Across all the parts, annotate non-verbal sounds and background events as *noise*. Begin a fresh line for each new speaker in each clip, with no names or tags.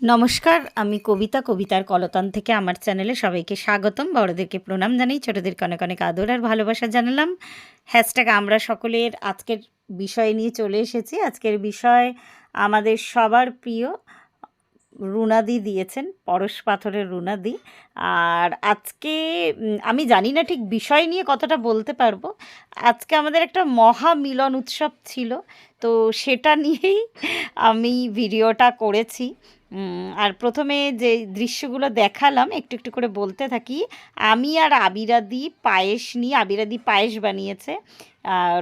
নমস্কার, আমি কবিতা, কবিতার কলতান থেকে আমার চ্যানেলে সবাইকে স্বাগতম। বড়দেরকে প্রণাম জানাই ছোটোদেরকে অনেক অনেক আদর আর ভালোবাসা জানালাম। হ্যাশট্যাগ আমরা সকলের আজকের বিষয় নিয়ে চলে এসেছি। আজকের বিষয় আমাদের সবার প্রিয় রুনাদি দিয়েছেন, পরশ পাথরের রুনাদি আর আজকে আমি জানি না ঠিক বিষয় নিয়ে কতটা বলতে পারব। আজকে আমাদের একটা মহা মিলন উৎসব ছিল, তো সেটা নিয়েই আমি ভিডিওটা করেছি। আর প্রথমে যে দৃশ্যগুলো দেখালাম, একটু একটু করে বলতে থাকি, আমি আর আবিরাদি পায়েস নিয়ে, আবিরাদি পায়েস বানিয়েছে।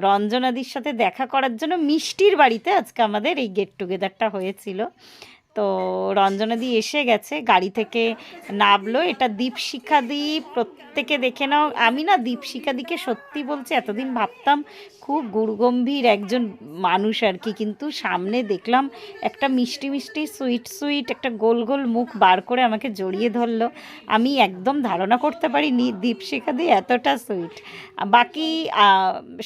রঞ্জনাদির সাথে দেখা করার জন্য মিষ্টির বাড়িতে আজকে আমাদের এই গেট টুগেদারটা হয়েছিল। তো রঞ্জনাদি এসে গেছে, গাড়ি থেকে নামলো। এটা দীপশিখা দি প্রত্যেকে দেখে নাও। আমি না দীপশিখা দিকে সত্যি বলছি, এতদিন ভাবতাম খুব গুরুগম্ভীর একজন মানুষ আর কি, কিন্তু সামনে দেখলাম একটা মিষ্টি মিষ্টি, সুইট সুইট, একটা গোল গোল মুখ বার করে আমাকে জড়িয়ে ধরলো। আমি একদম ধারণা করতে পারিনি দীপশিখা দি এতটা সুইট। বাকি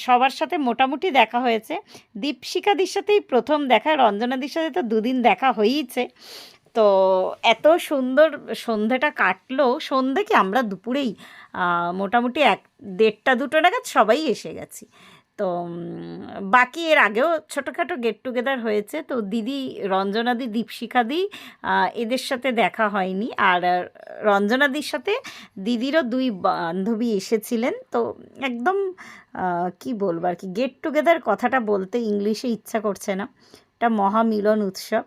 সবার সাথে মোটামুটি দেখা হয়েছে। দীপশিখাদির সাথেই প্রথম দেখা, রঞ্জনাদির সাথে তো দুদিন দেখা হয়েইছে। তো এত সুন্দর সন্ধেটা কাটলো, সন্ধে কি আমরা দুপুরেই মোটামুটি এক, দেড়টা, দুটো নাগাদ সবাই এসে গেছি। তো বাকি এর আগেও ছোটোখাটো গেট টুগেদার হয়েছে। তো দিদি রঞ্জনাদি দীপশিখাদি এদের সাথে দেখা হয়নি। আর রঞ্জনাদির সাথে দিদিরও দুই বান্ধবী এসেছিলেন। তো একদম কি বলব আর কি গেট টুগেদার কথাটা বলতে ইংলিশে ইচ্ছা করছে না। এটা মহামিলন উৎসব।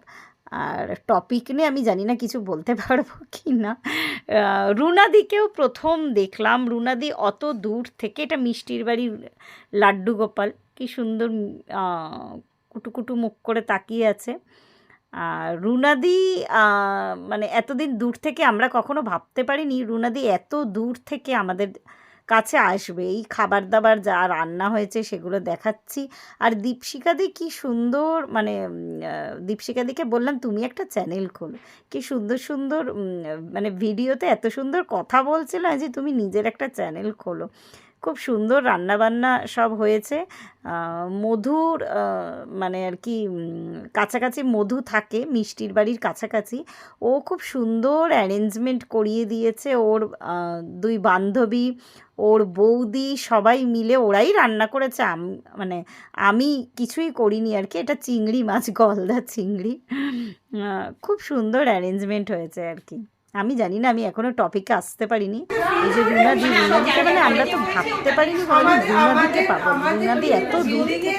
আর টপিক নিয়ে আমি জানি না কিছু বলতে *laughs* পারব কি না। রুনাদিকেও প্রথম দেখলাম। রুনাদি অত দূর থেকে এটা মিষ্টির বাড়ির লাড্ডু গোপাল। কি সুন্দর আহ, কুটু কুটু মুখ করে তাকিয়ে আছে। আর রুনাদি মানে এতদিন দূর থেকে আমরা কখনো ভাবতে পারিনি। রুনাদি এত দূর থেকে আমাদের কাছে আসবে। এই খাবার দাবার যা রান্না হয়েছে সেগুলো দেখাচ্ছি। আর দীপশিকাদি কি সুন্দর মানে দীপশিকাদিকে বললাম, তুমি একটা চ্যানেল খোলো। কি সুন্দর সুন্দর মানে ভিডিওতে এত সুন্দর কথা বলছিল যে, তুমি নিজের একটা চ্যানেল খোলো। খুব সুন্দর রান্নাবান্না সব হয়েছে। মধুর মানে আর কি কাছাকাছি মধু থাকে, মিষ্টির বাড়ির কাছাকাছি। ও খুব সুন্দর অ্যারেঞ্জমেন্ট করিয়ে দিয়েছে ওর দুই বান্ধবী, ওর বৌদি, সবাই মিলে ওরাই রান্না করেছে। মানে আমি কিছুই করিনি আর কি, এটা চিংড়ি মাছ, গলদা চিংড়ি। খুব সুন্দর অ্যারেঞ্জমেন্ট হয়েছে আর কি। আমি জানি না আমি এখনও টপিকে আসতে পারিনি। এই যে রুনাদি রুনাদিকে মানে আমরা তো ভাবতে পারিনি কোনোদিন রুনাদিকে পাবো। রুনাদি এত দূর থেকে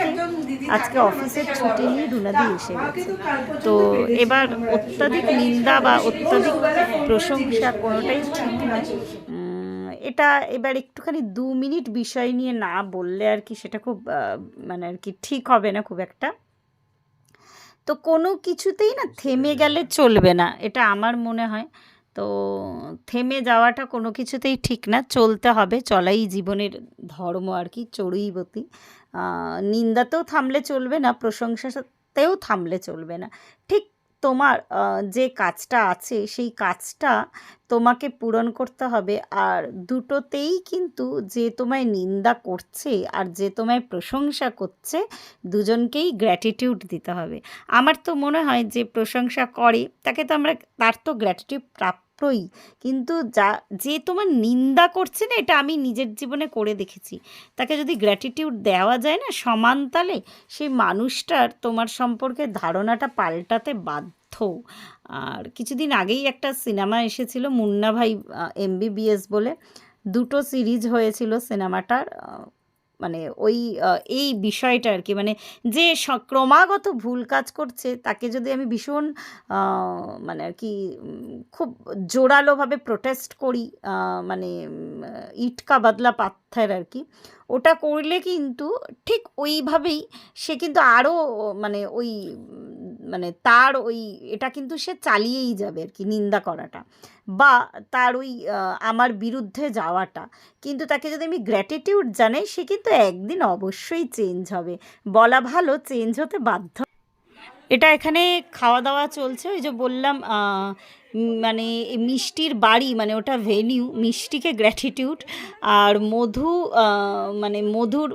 আজকে অফিসের ছুটি নিয়ে রুনাদি এসে গেছে। তো এবার অত্যাধিক নিন্দা বা অত্যাধিক প্রশংসা কোনোটাই ঠিক নয়। এটা এবার একটুখানি দু মিনিট বিষয় নিয়ে না বললে আর কি সেটা খুব মানে আর কি ঠিক হবে না খুব একটা। তো কোনো কিছুতেই না থেমে গেলে চলবে না এটা আমার মনে হয়। তো থেমে যাওয়াটা কোনো কিছুতেই ঠিক না। চলতে হবে, চলাই জীবনের ধর্ম আর কি চড়ুইবতী নিন্দাতেও থামলে চলবে না, প্রশংসাতেও থামলে চলবে না। ঠিক তোমার যে কাজটা আছে, সেই কাজটা তোমাকে পূরণ করতে হবে। আর দুটোতেই কিন্তু যে তোমায় নিন্দা করছে আর যে তোমায় প্রশংসা করছে, দুজনকেই গ্র্যাটিটিউড দিতে হবে। আমার তো মনে হয় যে প্রশংসা করে, তাকে তো আমরা, তার তো গ্র্যাটিটিউড প্রাপ্যই কিন্তু যা, যে তোমার নিন্দা করছে না, এটা আমি নিজের জীবনে করে দেখেছি। তাকে যদি গ্র্যাটিটিউড দেওয়া যায় না, সমান তালে সেই মানুষটার তোমার সম্পর্কে ধারণাটা পাল্টাতে বাধ্য। আর কিছুদিন আগেই একটা সিনেমা এসেছিল, মুন্না ভাই এমবিবিএস বলে। দুটো সিরিজ হয়েছিল সিনেমাটার মানে ওই এই বিষয়টা আর কি মানে যে ক্রমাগত ভুল কাজ করছে, তাকে যদি আমি ভীষণ মানে আর কি খুব জোরালোভাবে প্রোটেস্ট করি মানে ইটকা বাদলা পাথর আর কি ওটা করলে কিন্তু ঠিক ওইভাবেই সে কিন্তু আরও মানে ওই মানে তার ওই, এটা কিন্তু সে চালিয়েই যাবে আর কি নিন্দা করাটা বা তার ওই আমার বিরুদ্ধে যাওয়াটা। কিন্তু তাকে যদি আমি গ্র্যাটিটিউড জানাই, সে কিন্তু একদিন অবশ্যই চেঞ্জ হবে। বলা ভালো চেঞ্জ হতে বাধ্য। এটা এখানে খাওয়া দাওয়া চলছে, ওই যে বললাম মানে মিষ্টির বাড়ি মানে ওটা ভেনিউ মিষ্টিকে গ্র্যাটিটিউড আর মধু মানে মধুর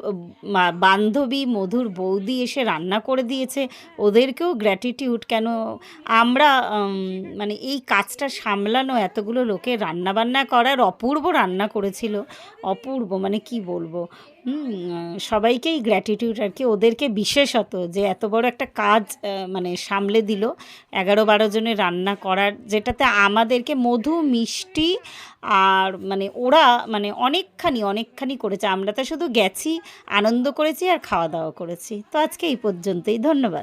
বান্ধবী, মধুর বৌদি এসে রান্না করে দিয়েছে, ওদেরকেও গ্র্যাটিটিউড কেন আমরা মানে এই কাজটা সামলানো, এতগুলো লোকে রান্না বান্না করার অপূর্ব রান্না করেছিল, অপূর্ব মানে কি বলব? সবাইকেই গ্র্যাটিটিউড আর কি, ওদেরকে বিশেষত যে এত বড় একটা কাজ মানে সামলে দিল, এগারো বারো জনের রান্না করার যেটাতে আমাদেরকে মধু, মিষ্টি আর মানে ওরা মানে অনেকখানি অনেকখানি করেছে। আমরা তো শুধু গেছি, আনন্দ করেছি আর খাওয়া দাওয়া করেছি। তো আজকে এই পর্যন্তই। ধন্যবাদ।